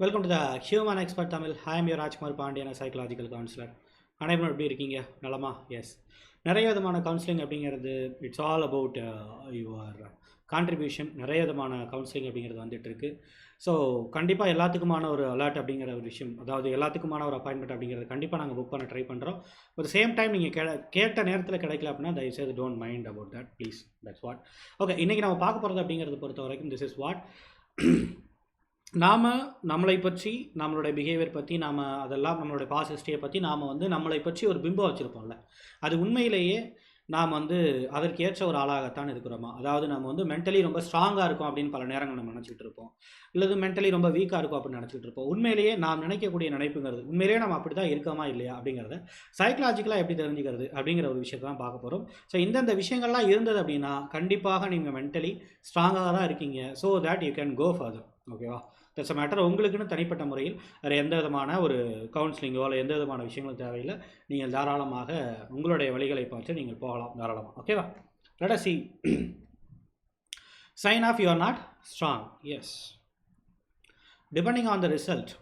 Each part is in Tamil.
Welcome to the human expert Tamil hi your Rajkumar Pandian psychological counsellor அனைவரும் எப்படி இருக்கீங்க? நலமா? எஸ் நிறைய விதமான கவுன்சிலிங் அப்படிங்கிறது it's all about your contribution நிறைய விதமான கவுன்சிலிங் அப்படிங்கிறது வந்துட்டு இருக்கு. ஸோ கண்டிப்பாக எல்லாத்துக்குமான ஒரு அலர்ட் அப்படிங்கிற ஒரு விஷயம் அதாவது எல்லாத்துக்குமான ஒரு அப்பாயின்மெண்ட் அப்படிங்கிறது கண்டிப்பாக நாங்கள் புக் பண்ண ட்ரை பண்ணுறோம் ஒரு சேம் டைம் நீங்கள் கே கேட்ட நேரத்தில் கிடைக்கல அப்படின்னா தயவுசெய்து don't mind about that please that's what okay இன்றைக்கி நம்ம பார்க்க போகிறது அப்படிங்கிறது பொறுத்த வரைக்கும் திஸ் இஸ் வாட் நாம் நம்மளை பற்றி நம்மளுடைய பிஹேவியர் பற்றி நாம் அதெல்லாம் நம்மளுடைய பாஸ் ஹிஸ்ட்ரியை பற்றி நாம் வந்து நம்மளை பற்றி ஒரு பிம்பம் வச்சுருப்போம்ல. அது உண்மையிலேயே நாம் வந்து அதற்கேற்ற ஒரு ஆளாகத்தான் இருக்கிறோமா? அதாவது நம்ம வந்து மென்டலி ரொம்ப ஸ்ட்ராங்காக இருக்கும் அப்படின்னு பல நேரங்கள் நம்ம நினச்சிட்டு இருப்போம். இல்லது மென்டலி ரொம்ப வீக்காக இருக்கும் அப்படின்னு நினச்சிட்டு இருப்போம். உண்மையிலேயே நாம் நினைக்கக்கூடிய நினைப்புங்கிறது உண்மையிலேயே நம்ம அப்படி தான் இருக்கோமா இல்லையா அப்படிங்கிறத சைக்கலாஜிக்கலாக எப்படி தெரிஞ்சுக்கிறது அப்படிங்கிற ஒரு விஷயத்தை தான் பார்க்க போகிறோம் ஸோ இந்தந்த விஷயங்கள்லாம் இருந்தது அப்படின்னா கண்டிப்பாக நீங்கள் மென்டலி ஸ்ட்ராங்காக தான் இருக்கீங்க. So that you can go further ஓகேவா தட்ஸ் மேட்டர் உங்களுக்குன்னு தனிப்பட்ட முறையில் வேறு எந்த விதமான ஒரு கவுன்சிலிங்கோ இல்லை எந்த விதமான விஷயங்களும் தேவையில்லை. நீங்கள் தாராளமாக உங்களுடைய வழிகளை பார்த்து நீங்கள் போகலாம் தாராளமாக ஓகேவா let see sign off you are not strong yes depending on the result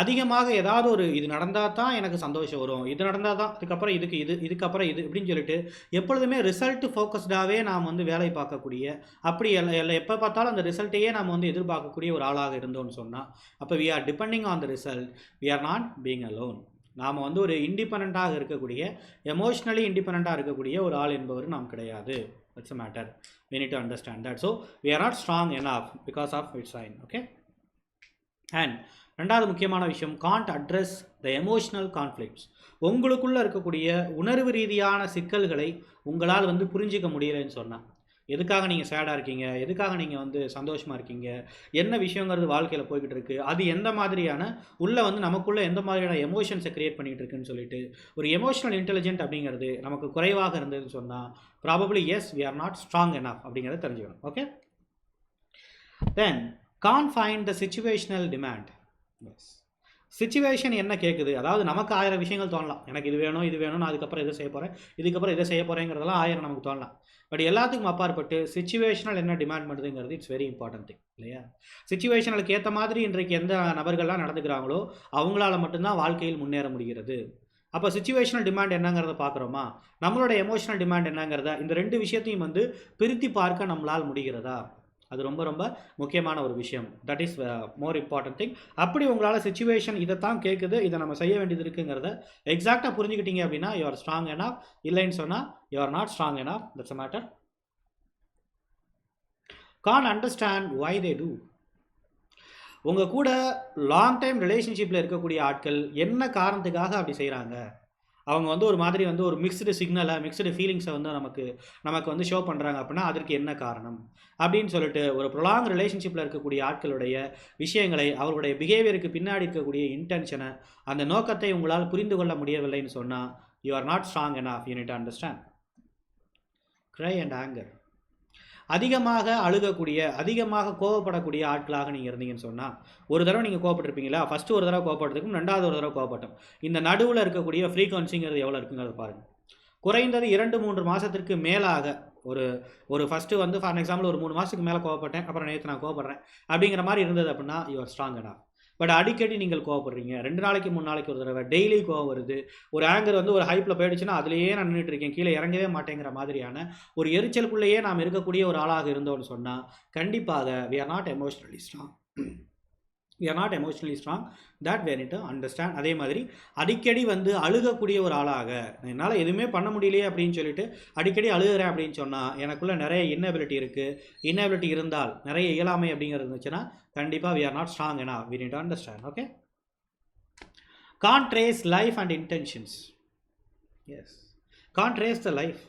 அதிகமாக ஏதாவது ஒரு இது நடந்தால் தான் எனக்கு சந்தோஷம் வரும். இது நடந்தால் தான் இதுக்கப்புறம் இதுக்கு இது இதுக்கப்புறம் இது இப்படின்னு சொல்லிட்டு எப்பொழுதுமே ரிசல்ட் ஃபோக்கஸ்டாகவே நாம் வந்து வேலை பார்க்கக்கூடிய அப்படி எல்லாம் எல்லாம் எப்போ பார்த்தாலும் அந்த ரிசல்ட்டையே நாம் வந்து எதிர்பார்க்கக்கூடிய ஒரு ஆளாக இருந்தோம்னு சொன்னால் அப்போ we are depending on the result we are not being alone நாம் வந்து ஒரு இண்டிபெண்ட்டாக இருக்கக்கூடிய எமோஷ்னலி இண்டிபெண்ட்டாக இருக்கக்கூடிய ஒரு ஆள் என்பவர் நாம் கிடையாது. It's a matter we need to understand that so we are not strong enough because of it's sign okay and ரெண்டாவது முக்கியமான விஷயம் can't address the emotional conflicts உங்களுக்குள்ளே இருக்கக்கூடிய உணர்வு ரீதியான சிக்கல்களை உங்களால் வந்து புரிஞ்சிக்க முடியலைன்னு சொன்னால் எதுக்காக நீங்கள் சேடாக இருக்கீங்க? எதுக்காக நீங்கள் வந்து சந்தோஷமாக இருக்கீங்க? என்ன விஷயங்கிறது வாழ்க்கையில் போய்கிட்டு இருக்குது அது எந்த மாதிரியான உள்ளே வந்து நமக்குள்ளே எந்த மாதிரியான எமோஷன்ஸை க்ரியேட் பண்ணிகிட்டு இருக்குன்னு சொல்லிட்டு ஒரு எமோஷனல் இன்டெலிஜென்ட் அப்படிங்கிறது நமக்கு குறைவாக இருந்ததுன்னு சொன்னால் probably yes we are not strong enough அப்படிங்கிறத தெரிஞ்சுக்கணும். Okay then can find the situational demand situation என்ன கேட்குது அதாவது நமக்கு ஆயிரம் விஷயங்கள் தோணலாம். எனக்கு இது வேணும் இது வேணும் நான் அதுக்கப்புறம் இதை செய்ய போகிறேன் இதுக்கப்புறம் இதை செய்ய போகிறேங்கிறதெல்லாம் ஆயிரம் நமக்கு தோணலாம். பட் எல்லாத்துக்கும் அப்பாற்பட்டு சுச்சுவேஷனல் என்ன டிமாண்ட் பண்ணுதுங்கிறது இட்ஸ் வெரி இம்பார்ட்டன்ட் திங் இல்லையா? சுச்சுவேஷனலுக்கு ஏற்ற மாதிரி இன்றைக்கு எந்த நபர்கள்லாம் நடந்துக்கிறாங்களோ அவங்களால மட்டும்தான் வாழ்க்கையில் முன்னேற முடிகிறது. அப்போ சுச்சுவேஷனல் டிமாண்ட் என்னங்கிறத பார்க்குறோமா நம்மளோட எமோஷனல் டிமாண்ட் என்னங்கிறத இந்த ரெண்டு விஷயத்தையும் வந்து பிரித்து பார்க்க நம்மளால் முடிகிறதா? அது ரொம்ப ரொம்ப முக்கியமான ஒரு விஷயம். That is more important thing அப்படி உங்களால் சுச்சுவேஷன் இதை தான் கேட்குது இதை நம்ம செய்ய வேண்டியது இருக்குங்கிறத எக்ஸாக்டாக புரிஞ்சுக்கிட்டீங்க அப்படின்னா யூஆர் ஸ்ட்ராங் எனா இல்லைன்னு சொன்னால் you are not strong enough that's a matter can understand why they do உங்கள் கூட லாங் டைம் ரிலேஷன்ஷிப்பில் இருக்கக்கூடிய ஆட்கள் என்ன காரணத்துக்காக அப்படி செய்கிறாங்க அவங்க வந்து ஒரு மாதிரி வந்து ஒரு மிக்ஸ்டு சிக்னலை மிக்ஸ்டு ஃபீலிங்ஸை வந்து நமக்கு நமக்கு வந்து ஷோ பண்ணுறாங்க அப்படின்னா அதற்கு என்ன காரணம்? அப்படின்னு சொல்லிட்டு ஒரு ப்ரொலாங் ரிலேஷன்ஷிப்பில் இருக்கக்கூடிய ஆட்களுடைய விஷயங்களை அவர்களுடைய பிஹேவியருக்கு பின்னாடி இருக்கக்கூடிய இன்டென்ஷனை அந்த நோக்கத்தை உங்களால் புரிந்து கொள்ள முடியவில்லைன்னு சொன்னால் you are not strong enough you need understand cry and anger அதிகமாக அழுகக்கூடிய அதிகமாக கோவப்படக்கூடிய ஆட்களாக நீங்கள் இருந்தீங்கன்னு சொன்னால் ஒரு தடவை நீங்கள் கோவப்பட்டிருப்பீங்களா? ஃபஸ்ட்டு ஒரு தடவை கோவப்பட்டதுக்கும் ரெண்டாவது ஒரு தடவை கோவப்பட்டோம். இந்த நடுவில் இருக்கக்கூடிய ஃப்ரீக்வன்சிங்கிறது எவ்வளோ இருக்குங்கிறது பாருங்கள் குறைந்தது இரண்டு மூன்று மாதத்திற்கு மேலாக ஒரு ஒரு ஃபஸ்ட்டு வந்து ஃபார் எக்ஸாம்பிள் ஒரு மூணு மாதத்துக்கு மேலே கோவப்பட்டேன் அப்புறம் நேற்று நான் கோவப்படுறேன் அப்படிங்கிற மாதிரி இருந்தது அப்படின்னா யூஆர் ஸ்ட்ராங் enough. பட் அடிக்கடி நீங்கள் கோவப்படுறீங்க. ரெண்டு நாளைக்கு மூணு நாளைக்கு ஒரு தடவை டெய்லி கோவம் வருது. ஒரு ஆங்கர் வந்து ஒரு ஹைப்பில் போயிடுச்சுன்னா அதுலேயே நான் நின்றுட்டு இருக்கேன். கீழே இறங்கவே மாட்டேங்கிற மாதிரியான ஒரு எரிச்சலுக்குள்ளேயே நாம் இருக்கக்கூடிய ஒரு ஆளாக இருந்தோம்னு சொன்னால் கண்டிப்பாக we are not emotionally strong we are not emotionally strong that where to understand அதே மாதிரி அடிக்கடி வந்து அழுகக்கூடிய ஒரு ஆளாக என்னால் எதுவுமே பண்ண முடியலையே அப்படின்னு சொல்லிட்டு அடிக்கடி அழுகிறேன் அப்படின்னு சொன்னால் எனக்குள்ளே நிறைய இன்னபிலிட்டி இருக்குது இன்னபிலிட்டி இருந்தால் நிறைய இயலாமை அப்படிங்கிறது இருந்துச்சுன்னா கண்டிப்பாக we are not strong enough we need understand okay can trace life and intentions yes can trace the life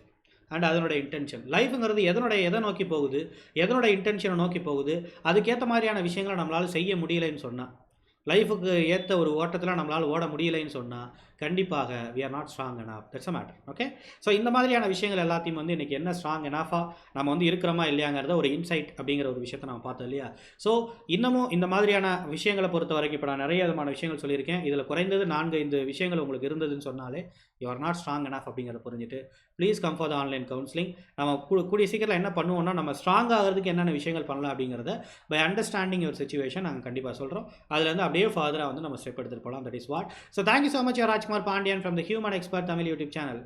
and அதனுடைய இன்டென்ஷன் லைஃப்ங்கிறது எதனுடைய எதை நோக்கி போகுது? எதனுடைய இன்டென்ஷனை நோக்கி போகுது? அதுக்கேற்ற மாதிரியான விஷயங்களை நம்மளால் செய்ய முடியலைன்னு சொன்னால் லைஃபுக்கு ஏற்ற ஒரு ஓட்டத்தில் நம்மளால் ஓட முடியலைன்னு சொன்னால் கண்டிப்பாக we are not strong enough. That's a matter okay so இந்த மாதிரியான விஷயங்கள் எல்லாத்தையும் வந்து இன்றைக்கி என்ன ஸ்ட்ராங் enough-ஆ நம்ம வந்து இருக்கிறோமா இல்லையாங்கிறத ஒரு இன்சைட் அப்படிங்கிற ஒரு விஷயத்தை நம்ம பார்த்தோம் இல்லையா? ஸோ இன்னமும் இந்த மாதிரியான விஷயங்களை பொறுத்த வரைக்கும் இப்போ நான் நிறைய விதமான விஷயங்கள் சொல்லியிருக்கேன். இதில் குறைந்தது நான்கு ஐந்து விஷயங்கள் உங்களுக்கு இருந்ததுன்னு சொன்னாலே you are not strong enough அப்படிங்கிறத புரிஞ்சுட்டு please come for the online counselling நம்ம கூ- கூடிய சீக்கிரம் என்ன பண்ணுவோம்னா நம்ம ஸ்ட்ராங் ஆகிறதுக்கு என்னென்ன விஷயங்கள் பண்ணலாம் அப்படிங்கிறத பை அண்டர்ஸ்டாண்டிங் யுவர் சுச்சுவேஷன் நாங்கள் கண்டிப்பாக சொல்கிறோம் அதுலேருந்து அப்படி அப்படியே ஃபர்தராக வந்து நம்ம ஸ்டெப் எடுத்துகிட்டு போகலாம் that is what so thank you so much Rajkumar Pandian from the human expert Tamil YouTube channel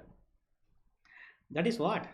that is what